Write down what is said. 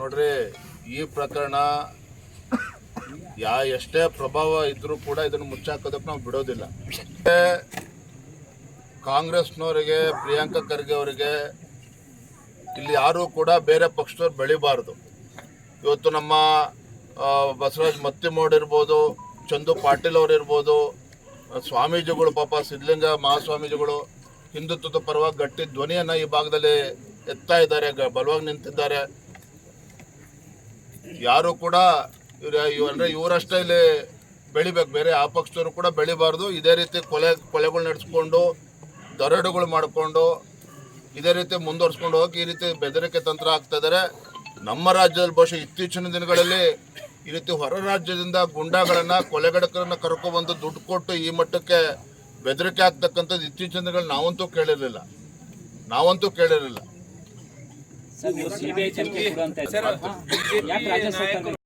ನೋಡ್ರಿ, ಈ ಪ್ರಕರಣ ಯಾ ಎಷ್ಟೇ ಪ್ರಭಾವ ಇದ್ರೂ ಕೂಡ ಇದನ್ನು ಮುಚ್ಚಾಕೋದಕ್ಕೆ ನಾವು ಬಿಡೋದಿಲ್ಲ. ಕಾಂಗ್ರೆಸ್ನವರಿಗೆ, ಪ್ರಿಯಾಂಕಾ ಖರ್ಗೆ ಅವರಿಗೆ ಇಲ್ಲಿ ಯಾರೂ ಕೂಡ ಬೇರೆ ಪಕ್ಷದವ್ರು ಬೆಳಿಬಾರ್ದು. ಇವತ್ತು ನಮ್ಮ ಬಸವರಾಜ್ ಮತ್ತಿಮೋಡ್ ಇರ್ಬೋದು, ಚಂದು ಪಾಟೀಲ್ ಅವರು ಇರ್ಬೋದು, ಸ್ವಾಮೀಜಿಗಳು ಪಾಪ ಸಿದ್ಧಲಿಂಗ ಮಹಾಸ್ವಾಮೀಜಿಗಳು ಹಿಂದುತ್ವದ ಪರವಾಗಿ ಗಟ್ಟಿ ಧ್ವನಿಯನ್ನು ಈ ಭಾಗದಲ್ಲಿ ಎತ್ತಾ ಇದ್ದಾರೆ, ಬಲವಾಗಿ ನಿಂತಿದ್ದಾರೆ. ಯಾರು ಕೂಡ ಇವ್ರ ಇವ್- ಇವರಷ್ಟೇ ಇಲ್ಲಿ ಬೆಳಿಬೇಕು. ಬೇರೆ ಆ ಪಕ್ಷದವರು ಕೂಡ ಬೆಳಿಬಾರ್ದು. ಇದೇ ರೀತಿ ಕೊಲೆ ಕೊಲೆಗಳು ನಡೆಸ್ಕೊಂಡು, ದರಡುಗಳು ಮಾಡಿಕೊಂಡು, ಇದೇ ರೀತಿ ಮುಂದುವರ್ಸ್ಕೊಂಡು ಹೋಗಿ ಈ ರೀತಿ ಬೆದರಿಕೆ ತಂತ್ರ ಆಗ್ತಾ ಇದ್ದಾರೆ ನಮ್ಮ ರಾಜ್ಯದಲ್ಲಿ ಬಹುಶಃ ಇತ್ತೀಚಿನ ದಿನಗಳಲ್ಲಿ ಈ ರೀತಿ ಹೊರ ರಾಜ್ಯದಿಂದ ಗುಂಡಾಗಳನ್ನ, ಕೊಲೆಗಡಕರನ್ನ ಕರ್ಕೊಬಂದು ದುಡ್ಡು ಕೊಟ್ಟು ಈ ಮಟ್ಟಕ್ಕೆ ಬೆದರಿಕೆ ಆಗ್ತಕ್ಕಂಥದ್ದು ಇತ್ತೀಚಿನ ದಿನಗಳು ನಾವಂತೂ ಕೇಳಿರಲಿಲ್ಲ. ನಾವಂತೂ ಕೇಳಿರಲಿಲ್ಲ. ಸಿಬಿಐ ತನಿಖೆ ಕೊಡುವಂತ. ಯಾಕೆ ರಾಜ್ಯ ಸರ್ಕಾರ